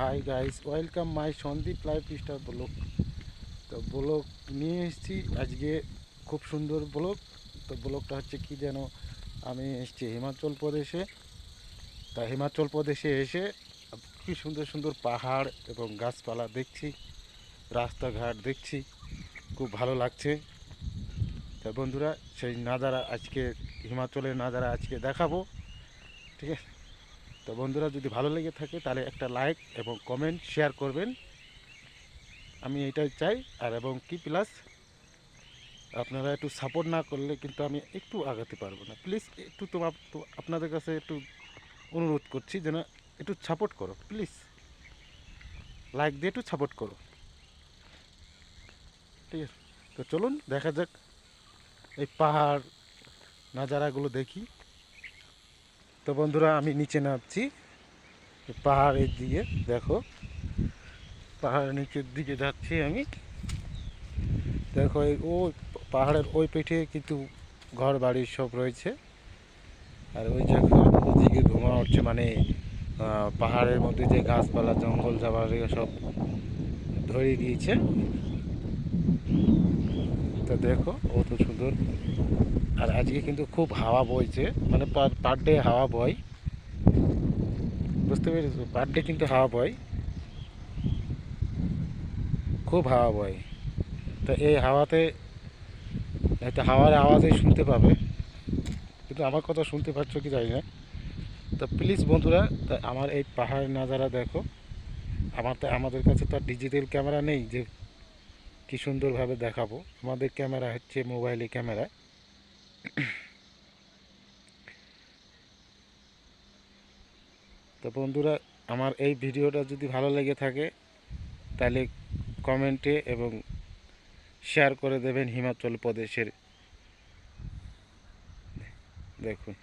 Hi guys welcome my Sandeep life star blog তো blog নিয়ে এসেছি, আজকে খুব সুন্দর ব্লগ তো ব্লগটা হচ্ছে কি যেন, আমি এসেছি হিমাচল প্রদেশে। তা হিমাচল প্রদেশে এসে কি সুন্দর সুন্দর পাহাড় এবং গাছপালা দেখছি, রাস্তাঘাট দেখছি, খুব ভালো লাগছে। তা বন্ধুরা, সেই নাজারা আজকে, হিমাচলের নাজারা আজকে দেখাবো। ঠিক আছে? তো বন্ধুরা, যদি ভালো লেগে থাকে তাহলে একটা লাইক এবং কমেন্ট শেয়ার করবেন। আমি এটাই চাই। আর এবং কি প্লাস আপনারা একটু সাপোর্ট না করলে কিন্তু আমি একটু আগাতে পারব না। প্লিজ একটু তোমার তো আপনাদের কাছে একটু অনুরোধ করছি যেন একটু সাপোর্ট করো প্লিজ লাইক দিয়ে একটু সাপোর্ট করো। ঠিক আছে? তো চলুন, দেখা যাক। এই পাহাড়, নাজারাগুলো দেখি। তো বন্ধুরা, আমি নিচে নামছি। পাহাড়ের দিকে, দেখো। পাহাড়ের নিচের দিকে যাচ্ছি আমি। দেখো ও পাহাড়ের ওই পিঠে কিন্তু ঘর বাড়ি সব রয়েছে। আর ওই জায়গা ওদিকে ধোঁয়া উঠছে মানে পাহাড়ের মধ্যে যে গাছপালা, জঙ্গল, জাবার সব ধরে দিয়েছে। তো দেখো কত সুন্দর। আর আজকে কিন্তু খুব হাওয়া বইছে মানে পার ডে হাওয়া বয় বুঝতে পেরেছ? পার ডে কিন্তু হাওয়া বয় খুব হাওয়া বয় তো এই হাওয়াতে, একটা হাওয়ার আওয়াজই শুনতে পাবে। কিন্তু আমার কথা শুনতে পাচ্ছ কি জানি না। তো প্লিজ বন্ধুরা, তা আমার এই পাহাড়ের নাজারা দেখো। আমার তো, আমাদের কাছে তো আর ডিজিটাল ক্যামেরা নেই, যে কি সুন্দরভাবে দেখাবো। আমাদের ক্যামেরা হচ্ছে মোবাইলে ক্যামেরা। তো বন্ধুরা, আমার এই ভিডিওটা যদি ভালো লেগে থাকে, তাহলে কমেন্টে এবং শেয়ার করে দেবেন হিমাচল প্রদেশের। দেখুন।